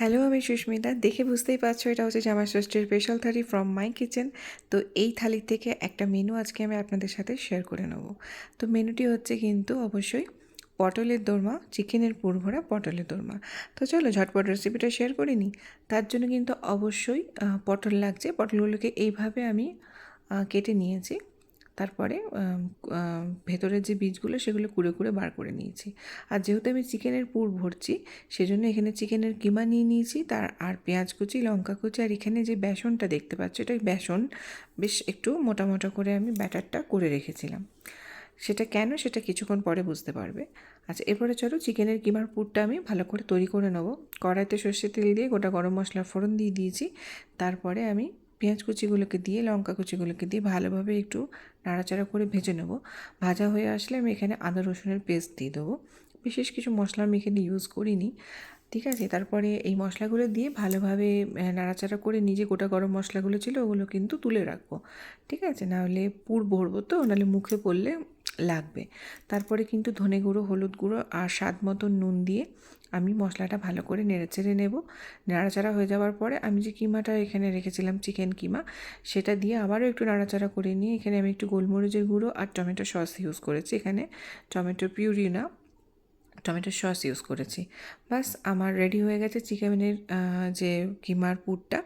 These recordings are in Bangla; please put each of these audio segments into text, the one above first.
হ্যালো, আমি সুস্মিতা। দেখে বুঝতেই পারছ, এটা হচ্ছে জামা ষষ্ঠীর special thali from my kitchen তো এই থালি থেকে একটা মেনু আজকে আমি আপনাদের সাথে শেয়ার করে নেব। তো মেনুটি হচ্ছে কিন্তু অবশ্যই পটলের দোরমা চিকেনের পুরভরা পটলের দোরমা। তো চলো, ঝটপট রেসিপিটা শেয়ার করে নিই। তার জন্য কিন্তু অবশ্যই পটল লাগছে। পটলগুলোকে এইভাবে আমি কেটে নিয়েছি। তারপরে ভেতরের যে বীজগুলো সেগুলো কুড়ে কুড়ে বার করে নিয়েছি। আর যেহেতু আমি চিকেনের পুর ভরছি, সেজন্য এখানে চিকেনের কিমা নিয়ে নিয়েছি, তার আর পেঁয়াজ কুচি, লঙ্কা কুচি, আর এখানে যে বেসনটা দেখতে পাচ্ছ, এটা বেসন বেশ একটু মোটা মোটা করে আমি ব্যাটারটা করে রেখেছিলাম। সেটা কেন, সেটা কিছুক্ষণ পরে বুঝতে পারবে। আচ্ছা এরপরে চলো চিকেনের কিমার পুরটা আমি ভালো করে তৈরি করে নেব। কড়াইতে সর্ষের তেল দিয়ে গোটা গরম মশলা ফোড়ন দিয়ে দিয়েছি। তারপরে আমি পেঁয়াজ কুচিগুলোকে দিয়ে, লঙ্কা কুচিগুলোকে দিয়ে ভালোভাবে একটু নাড়াচাড়া করে ভেজে নেব। ভাজা হয়ে আসলে আমি এখানে আদা রসুনের পেস্ট দিয়ে দেবো। বিশেষ কিছু মশলা আমি এখানে ইউজ করিনি, ঠিক আছে? তারপরে এই মশলাগুলো দিয়ে ভালোভাবে নাড়াচাড়া করে নিজে গোটা গরম মশলাগুলো ছিল ওগুলো কিন্তু তুলে রাখব, ঠিক আছে? নাহলে পুর ভরবো তো, নাহলে মুখে পড়লে লাগবে। তারপরে কিন্তু ধনে গুঁড়ো, হলুদ গুঁড়ো আর স্বাদ মতো নুন দিয়ে আমি মশলাটা ভালো করে নেড়ে চেড়ে নেব। নাড়াচাড়া হয়ে যাওয়ার পরে আমি যে কিমাটা এখানে রেখেছিলাম, চিকেন কিমা, সেটা দিয়ে আবারও একটু নাড়াচাড়া করে নিয়ে এখানে আমি একটু গোলমরিচের গুঁড়ো আর টমেটো সস ইউজ করেছি। এখানে টমেটো পিউরি না টমেটো সস ইউজ করেছি। বাস আমার রেডি হয়ে গেছে চিকেনের যে কিমার পুরটা,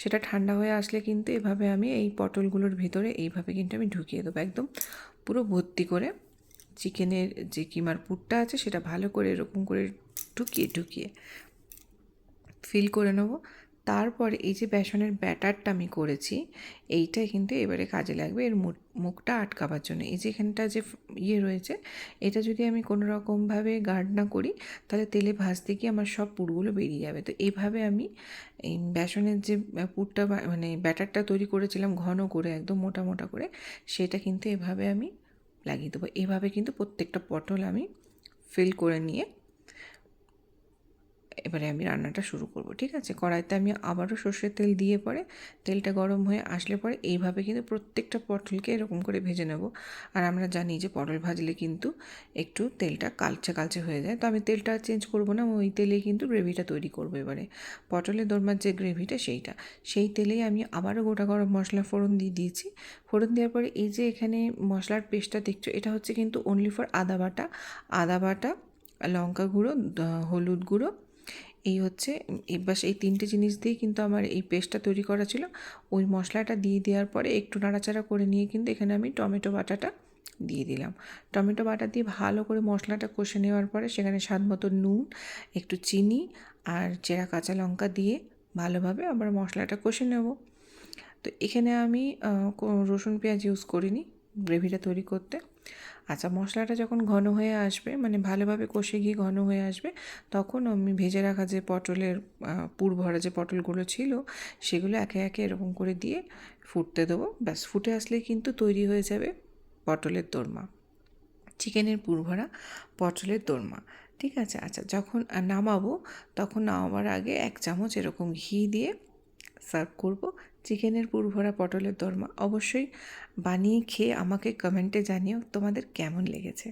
সেটা ঠান্ডা হয়ে আসলে কিন্তু এভাবে আমি এই পটলগুলোর ভেতরে এইভাবে কিন্তু আমি ঢুকিয়ে দেবো একদম পুরো ভর্তি করে। চিকেনের যে কিমার পুরটা আছে, সেটা ভালো করে এরকম করে ঢুকিয়ে ঢুকিয়ে ফিল করে নেব। তারপরে এই যে বেসনের ব্যাটারটা আমি করেছি, এইটাই কিন্তু এবারে কাজে লাগবে। এর মুখ- মুখটা আটকাবার জন্য। এই যে এখানটা যে ইয়ে রয়েছে, এটা যদি আমি কোনো রকমভাবে গার্ড না করি, তাহলে তেলে ভাজতে গিয়ে আমার সব পুরগুলো বেরিয়ে যাবে। তো এইভাবে আমি এই বেসনের যে পুরটা মানে ব্যাটারটা তৈরি করেছিলাম ঘন করে, একদম মোটা মোটা করে, সেটা কিন্তু এভাবে আমি লাগিয়ে দেবো। এভাবে কিন্তু প্রত্যেকটা পটল আমি ফিল করে নিয়ে এবারে আমি রান্নাটা শুরু করব, ঠিক আছে? কড়াইতে আমি আবারও সর্ষের তেল দিয়ে পরে তেলটা গরম হয়ে আসলে পরে এইভাবে কিন্তু প্রত্যেকটা পটলকে এরকম করে ভেজে নেব। আর আমরা জানি যে পটল ভাজলে কিন্তু একটু তেলটা কালচে কালচে হয়ে যায়। তো আমি তেলটা চেঞ্জ করব না, ওই তেলেই কিন্তু গ্রেভিটা তৈরি করব এবারে। পটলের দোরমার যে গ্রেভিটা সেইটা। সেই তেলেই আমি আবারও গোটা গরম মশলা ফোড়ন দিয়ে দিয়েছি। ফোড়ন দেওয়ার পরে এই যে এখানে মশলার পেস্টটা দেখছ, এটা হচ্ছে কিন্তু অনলি ফর আদা বাটা। আদা বাটা, লঙ্কা গুঁড়ো হলুদ গুঁড়ো এই হচ্ছে এই বাস এই তিনটে জিনিস দিয়েই কিন্তু আমার এই পেস্টটা তৈরি করা ছিল। ওই মশলাটা দিয়ে দেওয়ার পরে একটু নাড়াচাড়া করে নিয়ে কিন্তু এখানে আমি টমেটো বাটাটা দিয়ে দিলাম। টমেটো বাটা দিয়ে ভালো করে মশলাটা কষে নেওয়ার পরে সেখানে স্বাদ মতো নুন, একটু চিনি আর চেরা কাঁচা লঙ্কা দিয়ে ভালোভাবে আবার মশলাটা কষে নেব। তো এখানে আমি রসুন পেঁয়াজ ইউজ করিনি, গ্রেভিটা তৈরি করতে। আচ্ছা মশলাটা যখন ঘন হয়ে আসবে মানে ভালোভাবে কষে গিয়ে ঘন হয়ে আসবে, তখন আমি ভেজে রাখা যে পটলের পুর ভরা যে পটলগুলো ছিল, সেগুলো একে একে এরকম করে দিয়ে ফুটতে দেবো। ব্যাস, ফুটে আসলে কিন্তু তৈরি হয়ে যাবে পটলের দোরমা। চিকেনের পুর ভরা পটলের দোরমা। ঠিক আছে? আচ্ছা যখন নামাবো, তখন নামাবার আগে এক চামচ এরকম ঘি দিয়ে সার্ভ করব। চিকেনের পুরভরা পটলের দরমা অবশ্যই বানিয়ে খেয়ে আমাকে কমেন্টে জানিও তোমাদের কেমন লেগেছে।